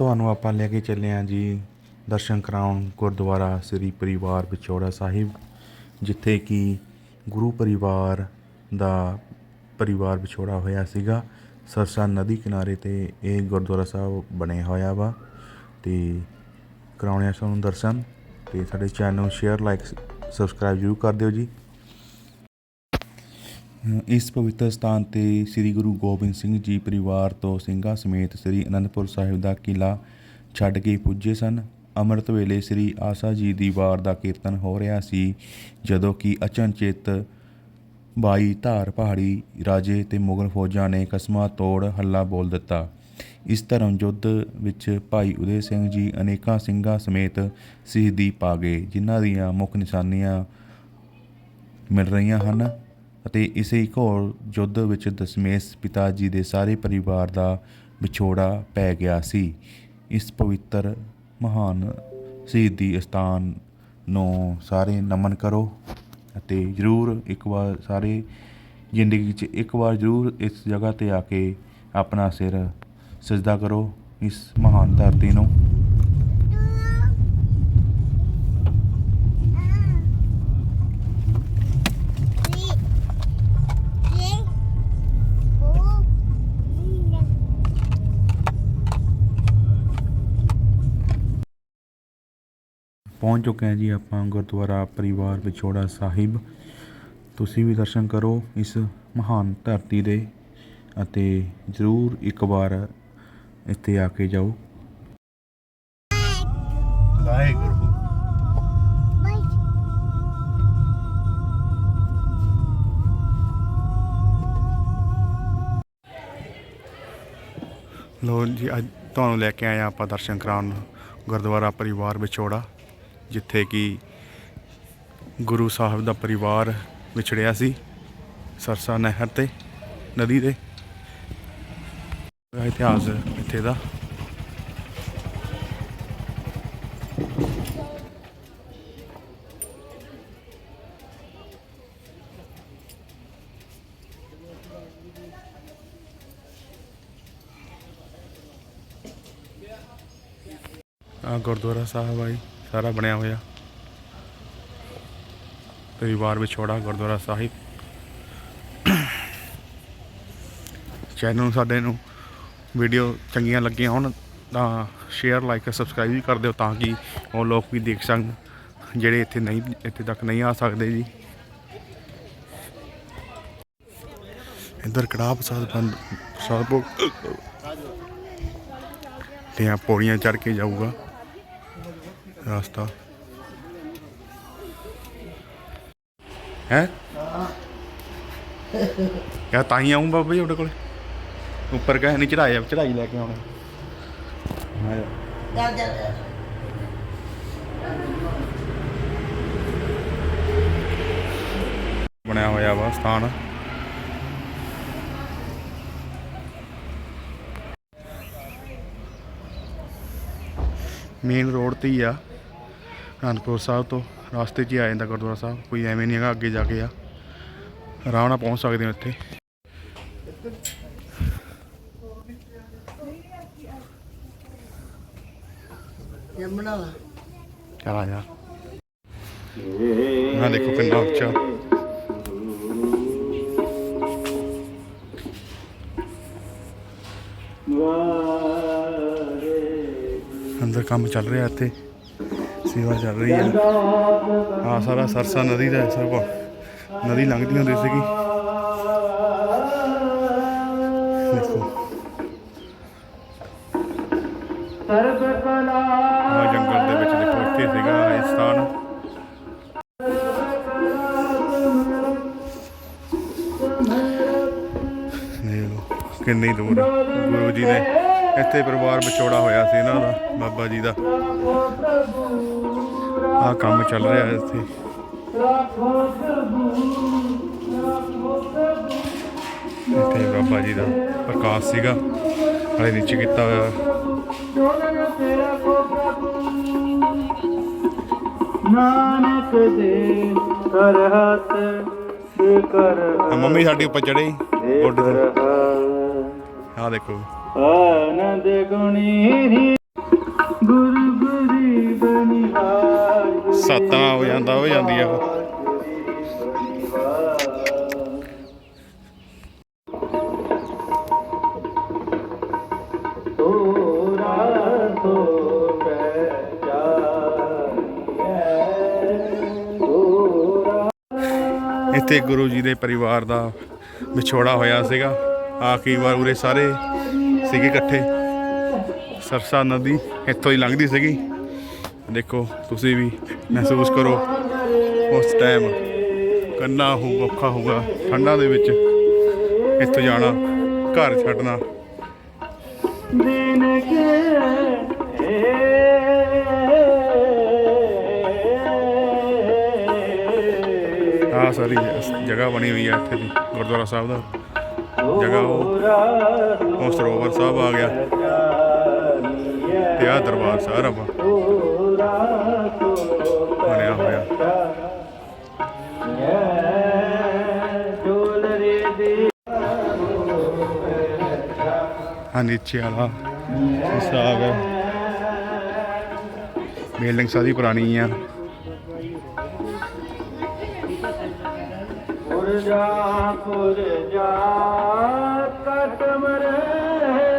ਤੁਹਾਨੂੰ ਆਪਾਂ ਲੈ ਕੇ ਚੱਲੇ ਹਾਂ ਜੀ ਦਰਸ਼ਨ ਕਰਾਉਣ ਗੁਰਦੁਆਰਾ ਸ੍ਰੀ ਪਰਿਵਾਰ ਵਿਛੋੜਾ ਸਾਹਿਬ, ਜਿੱਥੇ ਕਿ ਗੁਰੂ ਪਰਿਵਾਰ ਦਾ ਪਰਿਵਾਰ ਵਿਛੋੜਾ ਹੋਇਆ ਸੀਗਾ। ਸਰਸਾ ਨਦੀ ਕਿਨਾਰੇ ਤੇ ਇਹ ਗੁਰਦੁਆਰਾ ਸਾਹਿਬ ਬਣਿਆ ਹੋਇਆ ਵਾ ਤੇ ਕਰਾਉਣੇ ਆ ਸਾਨੂੰ ਦਰਸ਼ਨ ਤੇ ਸਾਡੇ ਚੈਨਲ ਨੂੰ ਸ਼ੇਅਰ ਲਾਈਕ ਸਬਸਕ੍ਰਾਈਬ ਜ਼ਰੂਰ ਕਰ ਦਿਓ ਜੀ। ਇਸ ਪਵਿੱਤਰ ਸਥਾਨ ਤੇ ਸ੍ਰੀ ਗੁਰੂ ਗੋਬਿੰਦ ਸਿੰਘ ਜੀ ਪਰਿਵਾਰ ਤੋਂ ਸਿੰਘਾਂ ਸਮੇਤ ਸ੍ਰੀ ਅਨੰਦਪੁਰ ਸਾਹਿਬ ਦਾ ਕਿਲਾ ਛੱਡ ਕੇ ਪੁੱਜੇ ਸਨ। ਅੰਮ੍ਰਿਤ ਵੇਲੇ ਸ੍ਰੀ ਆਸਾ ਜੀ ਦੀ ਵਾਰ ਦਾ ਕੀਰਤਨ ਹੋ ਰਿਹਾ ਸੀ, ਜਦੋਂ ਕਿ ਅਚਨਚੇਤ ਬਾਈ ਧਾਰ ਪਹਾੜੀ ਰਾਜੇ ਤੇ ਮੁਗਲ ਫੌਜਾਂ ਨੇ ਕਸਮਾਂ ਤੋੜ ਹੱਲਾ ਬੋਲ ਦਿੱਤਾ। ਇਸ ਧਰਮ ਯੁੱਧ ਵਿੱਚ ਭਾਈ ਉਦੇ ਸਿੰਘ ਜੀ ਅਨੇਕਾਂ ਸਿੰਘਾਂ ਸਮੇਤ ਸ਼ਹੀਦੀ ਪਾ ਗਏ, ਜਿਨ੍ਹਾਂ ਦੀਆਂ ਮੁੱਖ ਨਿਸ਼ਾਨੀਆਂ ਮਿਲ ਰਹੀਆਂ ਹਨ। ਅਤੇ ਇਸੇ ਘੋਰ ਯੁੱਧ ਵਿੱਚ ਦਸ਼ਮੇਸ਼ ਪਿਤਾ ਜੀ ਦੇ ਸਾਰੇ ਪਰਿਵਾਰ ਦਾ ਵਿਛੋੜਾ ਪੈ ਗਿਆ ਸੀ। ਇਸ ਪਵਿੱਤਰ, ਮਹਾਨ ਸ਼ਹੀਦੀ ਸਥਾਨ ਨੂੰ ਸਾਰੇ ਨਮਨ ਕਰੋ ਅਤੇ ਜ਼ਰੂਰ ਇੱਕ ਵਾਰ ਸਾਰੇ ਜ਼ਿੰਦਗੀ 'ਚ ਇੱਕ ਵਾਰ ਜ਼ਰੂਰ ਇਸ ਜਗ੍ਹਾ ਤੇ ਆ ਕੇ ਆਪਣਾ ਸਿਰ ਸਜਦਾ ਕਰੋ ਇਸ ਮਹਾਨ ਧਰਤੀ ਨੂੰ। ਪਹੁੰਚ ਚੁੱਕੇ ਹਾਂ ਜੀ ਆਪਾਂ ਗੁਰਦੁਆਰਾ ਪਰਿਵਾਰ ਵਿਛੋੜਾ ਸਾਹਿਬ। ਤੁਸੀਂ ਵੀ ਦਰਸ਼ਨ ਕਰੋ ਇਸ ਮਹਾਨ ਧਰਤੀ ਦੇ ਅਤੇ ਜ਼ਰੂਰ ਇੱਕ ਵਾਰ ਇੱਥੇ ਆ ਕੇ ਜਾਓ। ਵਾਹਿਗੁਰੂ। ਲੋ ਜੀ, ਅੱਜ ਤੁਹਾਨੂੰ ਲੈ ਕੇ ਆਏ ਹਾਂ ਆਪਾਂ ਦਰਸ਼ਨ ਕਰਾਉਣ ਗੁਰਦੁਆਰਾ ਪਰਿਵਾਰ ਵਿਛੋੜਾ। ਜਿੱਥੇ ਕਿ ਗੁਰੂ ਸਾਹਿਬ ਦਾ ਪਰਿਵਾਰ ਵਿਛੜਿਆ ਸੀ ਸਰਸਾ ਨਹਿਰ ਤੇ, ਨਦੀ ਦੇ ਇਤਿਹਾਸ ਇੱਥੇ ਦਾ। ਗੁਰਦੁਆਰਾ ਸਾਹਿਬ ਆਈ ਸਾਰਾ ਬਣਿਆ ਹੋਇਆ। ਪਰਿਵਾਰ ਵਿਛੋੜਾ ਗੁਰਦੁਆਰਾ ਸਾਹਿਬ। ਚੈਨਲ ਨੂੰ ਸਾਡੇ ਨੂੰ ਵੀਡੀਓ ਚੰਗੀਆਂ ਲੱਗੀਆਂ ਹੋਣ ਤਾਂ ਸ਼ੇਅਰ ਲਾਈਕ ਸਬਸਕ੍ਰਾਈਬ ਵੀ ਕਰ ਦਿਓ ਤਾਂ ਕਿ ਉਹ ਲੋਕ ਵੀ ਦੇਖ ਸਕਣ, ਜਿਹੜੇ ਇੱਥੇ ਨਹੀਂ, ਇੱਥੇ ਤੱਕ ਨਹੀਂ ਆ ਸਕਦੇ ਜੀ। ਇੱਧਰ ਕੜਾਹ ਪ੍ਰਸਾਦ ਬੰਦ, ਪ੍ਰਸਾਦ ਭੋਗ। ਤੇ ਆ ਪੌੜੀਆਂ ਚੜ ਕੇ ਜਾਊਗਾ। ਰਾਸਤਾ ਹੈ? ਯਾ ਤਾਂ ਹੀ ਆਉਂ ਬਾਬਾ ਜੀ ਤੁਹਾਡੇ ਕੋਲ? ਉੱਪਰ ਕਹੇ ਨਹੀਂ ਚੜਾਇਆ ਚੜਾਈ ਲੈ ਕੇ ਆਉਣਾ। ਮੈਂ ਚੱਲ ਚੱਲ ਬਣਿਆ ਹੋਇਆ ਵਾ ਸਥਾਨ। ਮੇਨ ਰੋਡ ਤੇ ਹੀ ਆ। ਅਨੰਦਪੁਰ ਸਾਹਿਬ ਤੋਂ ਰਸਤੇ 'ਚ ਹੀ ਆ ਜਾਂਦਾ ਗੁਰਦੁਆਰਾ ਸਾਹਿਬ ਕੋਈ ਐਵੇਂ ਨਹੀਂ ਹੈਗਾ ਅੱਗੇ ਜਾ ਕੇ ਆ। ਆਰਾਮ ਨਾਲ ਪਹੁੰਚ ਸਕਦੇ ਹੋ ਇੱਥੇ। ਵਾ ਚਲ ਜਾ। ਆ ਦੇਖੋ ਕਿੰਨਾ ਉੱਚਾ ਅੰਦਰ ਕੰਮ ਚੱਲ ਰਿਹਾ ਇੱਥੇ। ਸੇਵਾ ਚੱਲ ਰਹੀ ਹੈ। ਆ ਸਾਰਾ ਸਰਸਾ ਨਦੀ ਦਾ ਹੈ ਨਦੀ ਲੰਘਦੀ ਹੁੰਦੀ ਸੀਗੀ। ਦੇਖੋ। ਆ ਜੰਗਲ ਦੇ ਵਿੱਚ ਦੇਖੋ, ਇੱਥੇ ਸੀਗਾ ਇਹ ਸਥਾਨ। ਕਿੰਨੀ ਦੂਰ ਗੁਰੂ ਜੀ ਨੇ ਇੱਥੇ ਪਰਿਵਾਰ ਵਿਛੋੜਾ ਹੋਇਆ ਸੀ ਇਹਨਾਂ ਦਾ, ਬਾਬਾ ਜੀ ਦਾ। ਆ ਕੰਮ ਚੱਲ ਰਿਹਾ ਹੈ ਇੱਥੇ। ਇੱਥੇ ਬਾਬਾ ਜੀ ਦਾ ਪ੍ਰਕਾਸ਼ ਸੀਗਾ। ਹਲੇ ਨੀਚੇ ਕੀਤਾ ਹੋਇਆ। ਨਾਨਕ ਦੇ ਕਰ ਹੱਥ ਦੇ ਕਰ ਮੰਮੀ ਸਾਡੀ ਉੱਪਰ ਚੜੇ ਗੋਡੇ ਤੇ। ਆ ਦੇਖੋ। ਆਨੰਦ ਗੁਣੀ ਬਨਿਹਾਰ ਹੋ ਜਾਂਦਾ, ਹੋ ਜਾਂਦੀ ਆ ਤੋਰਾ ਇੱਥੇ ਗੁਰੂ ਜੀ ਦੇ ਪਰਿਵਾਰ ਦਾ ਵਿਛੋੜਾ ਹੋਇਆ ਸੀਗਾ। ਆਖਰੀ ਵਾਰ ਉਰੇ ਸਾਰੇ ਸੀਗੇ ਇਕੱਠੇ। ਸਰਸਾ ਨਦੀ ਇੱਥੋਂ ਹੀ ਲੰਘਦੀ ਸੀਗੀ। ਦੇਖੋ ਤੁਸੀਂ ਵੀ ਮਹਿਸੂਸ ਕਰੋ ਉਸ ਟਾਈਮ ਕੰਨਾ ਹੋ ਔਖਾ ਹੋਊਗਾ ਠੰਡਾਂ ਦੇ ਵਿੱਚ ਇੱਥੋਂ ਜਾਣਾ ਘਰ ਛੱਡਣਾ। ਦਿਨ ਕੇ ਸਾਰੀ ਜਗ੍ਹਾ ਬਣੀ ਹੋਈ ਹੈ ਇੱਥੇ ਦੀ ਗੁਰਦੁਆਰਾ ਸਾਹਿਬ ਦਾ। ਜਗ੍ਹਾ ਉਹ ਸਰੋਵਰ ਸਾਹਿਬ ਆ ਗਿਆ। ਤੇ ਆਹ ਦਰਬਾਰ ਸਾਹਿਬ ਆ ਬਣਿਆ ਹੋਇਆ। ਹਾਂ ਨੀਚੇ ਵਾਲਾ ਗਿਆ। ਬਿਲਡਿੰਗ ਸਾਰੀ ਪੁਰਾਣੀ ਆ। ਪੁਰਜਾ ਪੁਰਜਾ ਕਟਮਰ ਪੁਰਜਾ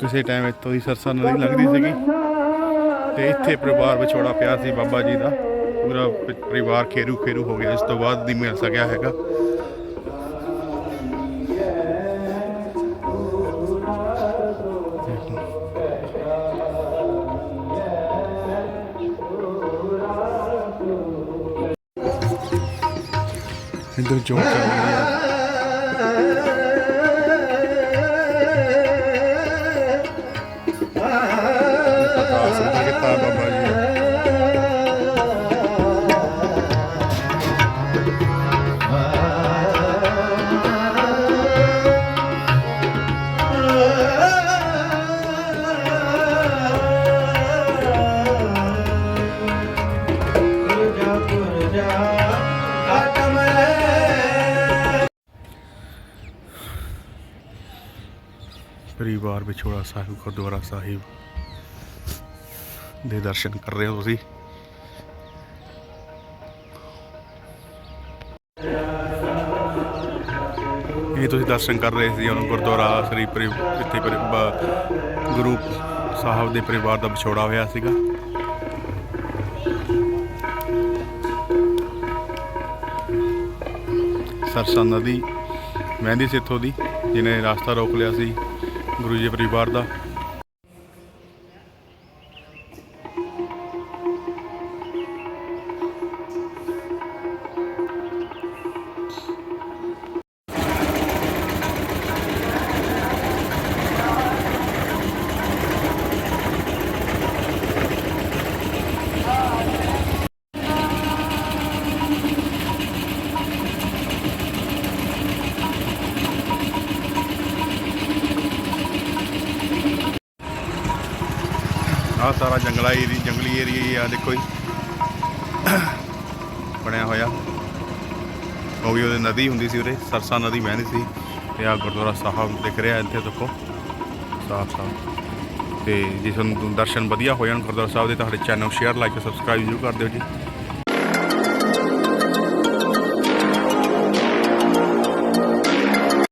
ਕਿਸੇ ਟਾਈਮ ਇੱਥੋਂ ਦੀ ਸਰਸਾ ਨਦੀ ਲੱਗਦੀ ਸੀਗੀ ਤੇ ਇੱਥੇ ਪਰਿਵਾਰ ਵਿਛੋੜਾ ਪਿਆ ਸੀ ਬਾਬਾ ਜੀ ਦਾ। ਪੂਰਾ ਪਰਿਵਾਰ ਖੇਰੂ ਖੇਰੂ ਹੋ ਗਿਆ। ਇਸ ਤੋਂ ਬਾਅਦ ਨਹੀਂ ਮਿਲ ਸਕਿਆ ਹੈਗਾ। ਇੱਧਰ ਜੋਤ ਚੱਲ ਰਹੀ ਹੈ ਪ੍ਰਕਾਸ਼ ਉੱਧਰ ਕੀਤਾ ਬਾਬਾ ਜੀ ਪਰਿਵਾਰ ਵਿਛੋੜਾ ਸਾਹਿਬ, ਗੁਰਦੁਆਰਾ ਸਾਹਿਬ ਦੇ ਦਰਸ਼ਨ ਕਰ ਰਹੇ ਹੋ ਤੁਸੀਂ। ਇਹ ਤੁਸੀਂ ਦਰਸ਼ਨ ਕਰ ਰਹੇ ਸੀ ਉਹਨੂੰ ਗੁਰਦੁਆਰਾ ਸ੍ਰੀ ਪਰਿ, ਇੱਥੇ ਪਰਿ- ਗੁਰੂ ਸਾਹਿਬ ਦੇ ਪਰਿਵਾਰ ਦਾ ਵਿਛੋੜਾ ਹੋਇਆ ਸੀਗਾ। ਸਰਸਾ ਨਦੀ ਵਹਿੰਦੀ ਸੀ ਇੱਥੋਂ ਦੀ, ਜਿਹਨੇ ਰਸਤਾ ਰੋਕ ਲਿਆ ਸੀ। ਗੁਰੂ ਜੀ ਪਰਿਵਾਰ ਦਾ। ਸਾਰਾ ਜੰਗਲਾ ਏਰੀ ਜੰਗਲੀ ਏਰੀਆ ਹੀ ਆ, ਦੇਖੋ ਜੀ। ਬਣਿਆ ਹੋਇਆ। ਕਿਉਂਕਿ ਉਹਦੇ ਨਦੀ ਹੁੰਦੀ ਸੀ ਉਰੇ, ਸਰਸਾ ਨਦੀ ਵਹਿੰਦੀ ਸੀ। ਤੇ ਆ ਗੁਰਦੁਆਰਾ ਸਾਹਿਬ ਦਿਖ ਰਿਹਾ ਇੱਥੇ ਦੇਖੋ। ਸਾਫ਼ ਸਾਫ਼। ਤੇ ਜੇ ਤੁਹਾਨੂੰ ਦਰਸ਼ਨ ਵਧੀਆ ਹੋ ਜਾਣ ਗੁਰਦੁਆਰਾ ਸਾਹਿਬ ਦੇ, ਤਾਂ ਸਾਡੇ ਚੈਨਲ ਸ਼ੇਅਰ ਲਾਈਕ ਤੇ ਸਬਸਕ੍ਰਾਈਬ ਜ਼ਰੂਰ ਕਰ ਦਿਓ ਜੀ।